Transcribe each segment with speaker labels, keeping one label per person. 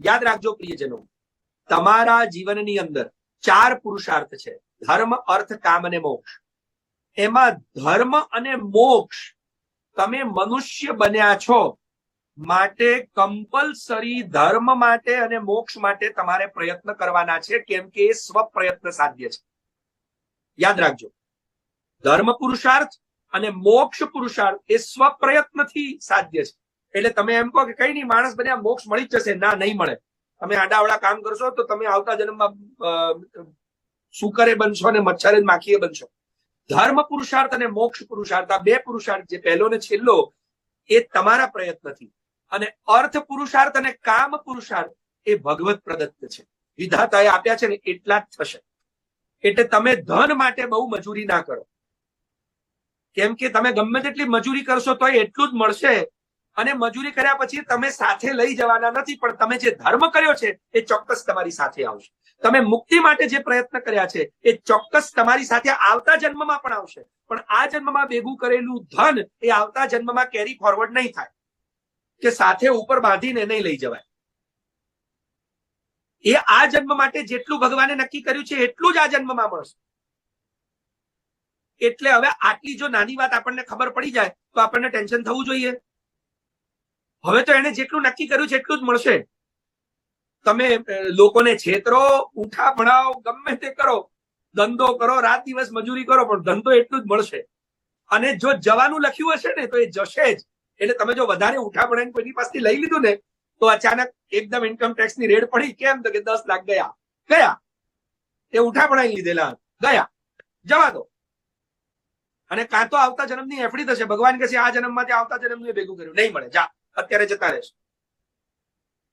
Speaker 1: યાદ રાખજો પ્રિયજનો, તમારા જીવનની અંદર ચાર પુરુષાર્થ છે, ધર્મ, અર્થ, કામ અને મોક્ષ. એમાં ધર્મ અને મોક્ષ, તમે મનુષ્ય બન્યા છો, માટે કમ્પલસરી ધર્મ માટે અને મોક્ષ માટે તમારે પ્રયત્ન કરવાના છે, કેમ કે એ સ્વ પ્રયત્ન સાધ્ય છે. યાદ રાખજો, ધર્મ પુરુષાર્થ અને મોક્ષ પુરુષાર્થ એ સ્વ પ્રયત્નથી સાધ્ય છે. એટલે તમે એમ કહો કે કઈ નહીં, માણસ બને મોક્ષ મળી જ જશે. ના, નહીં મળે. તમે આડાવડા કામ કરશો તો તમે આવતા જન્મમાં સુકરે બનશો અને મચ્છરે માખીએ બનશો. ધર્મ પુરુષાર્થ અને મોક્ષ પુરુષાર્થ, આ બે પુરુષાર્થ જે પહેલો ને છેલ્લો, એ તમારા પ્રયત્નથી. અને અર્થ પુરુષાર્થ અને કામ પુરુષાર્થ એ ભગવત પ્રદત્ત છે. વિધાતાએ આપ્યા છે ને એટલા જ થશે. એટલે તમે ધન માટે બહુ મજૂરી ના કરો. કેમ કે તમે ગમે તેટલી મજૂરી કરશો તો એટલું જ મળશે અને મજૂરી કર્યા પછી તમે સાથે લઈ જવાના નથી, પણ તમે જે ધર્મ કર્યો છે, એ ચોક્કસ તમારી સાથે આવશે. તમે મુક્તિ માટે જે પ્રયત્ન કર્યા છે, એ ચોક્કસ તમારી સાથે આવતા જન્મમાં પણ આવશે. પણ આ જન્મમાં ભેગું કરેલું ધન એ આવતા જન્મમાં કેરી ફોરવર્ડ નહીં થાય. કે સાથે ઉપર બાંધીને નહીં લઈ જવાય. એ આ જન્મ માટે જેટલું ભગવાને નક્કી કર્યું છે, એટલું જ આ જન્મમાં મળશે. એટલે હવે આટલી જો નાની વાત આપણને ખબર પડી જાય, તો આપણને ટેન્શન થવું જોઈએ. હવે તો એને જેટલું નક્કી કર્યું છે એટલું જ મળશે. તમે લોકોને છેતરો, ઉઠા ભણાવો, ગમે તે કરો, ધંધો કરો, રાત દિવસ મજૂરી કરો, પણ ધંધો એટલું જ મળશે. અને જો જવાનું લખ્યું હશે ને, તો એ જશે જ. એટલે તમે જો વધારે ઉઠા ભણાઈને કોઈની પાસેથી લઈ લીધું ને, તો અચાનક એકદમ ઇન્કમ ટેક્સની રેડ પડી. કેમ? તો કે દસ લાખ ગયા. ગયા. એ ઉઠા ભણાઈ લીધેલા ગયા. જવા દો. અને કાં તો આવતા જન્મની એફડી થશે. ભગવાન કહેશે આ જન્મમાંથી આવતા જન્મનું ભેગું કર્યું. નહીં મળે. જા. અત્યારે જતા રહેશે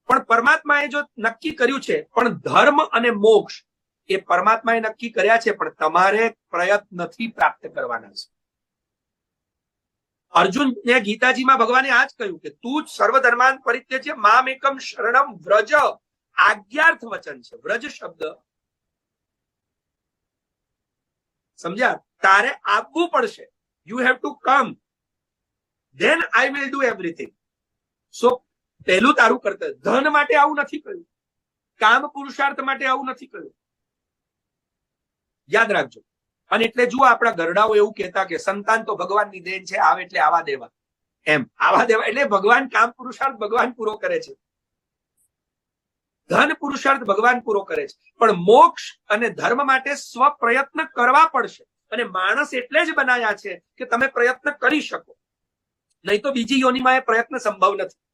Speaker 1: પણ પરમાત્માએ જો નક્કી કર્યું છે, પણ ધર્મ અને મોક્ષ એ પરમાત્માએ નક્કી કર્યા છે, પણ તમારે પ્રયત્નથી પ્રાપ્ત કરવાના છે. અર્જુન ને ગીતાજીમાં ભગવાને આ જ કહ્યું કે તું જ સર્વધર્માન પરિત્યજ્ય, મામ એકમ શરણમ વ્રજ. આજ્ઞાર્થ વચન છે. વ્રજ શબ્દ. સમજ્યા? તારે આપવું પડશે. You have to come then I will do everything so પહેલું તારું કર્તવ્ય. ધન માટે આવું નથી કહ્યું કામ પુરુષાર્થ માટે આવું નથી કહ્યું યાદ રાખજો. અને એટલે જુઓ આપણા ગરડાઓ એવું કહેતા કે સંતાન તો ભગવાનની દેન છે, આવે એટલે આવા દેવા. એમ. આવા દેવા એટલે ભગવાન કામ પુરુષાર્થ ભગવાન પૂરો કરે છે. ધન પુરુષાર્થ ભગવાન પૂરો કરે છે. પણ મોક્ષ અને ધર્મ માટે સ્વ પ્રયત્ન કરવા પડશે. અને માણસ એટલે જ બનાયા છે કે તમે પ્રયત્ન કરી શકો. નહીં તો બીજી યોનિમાં એ પ્રયત્ન સંભવ નથી.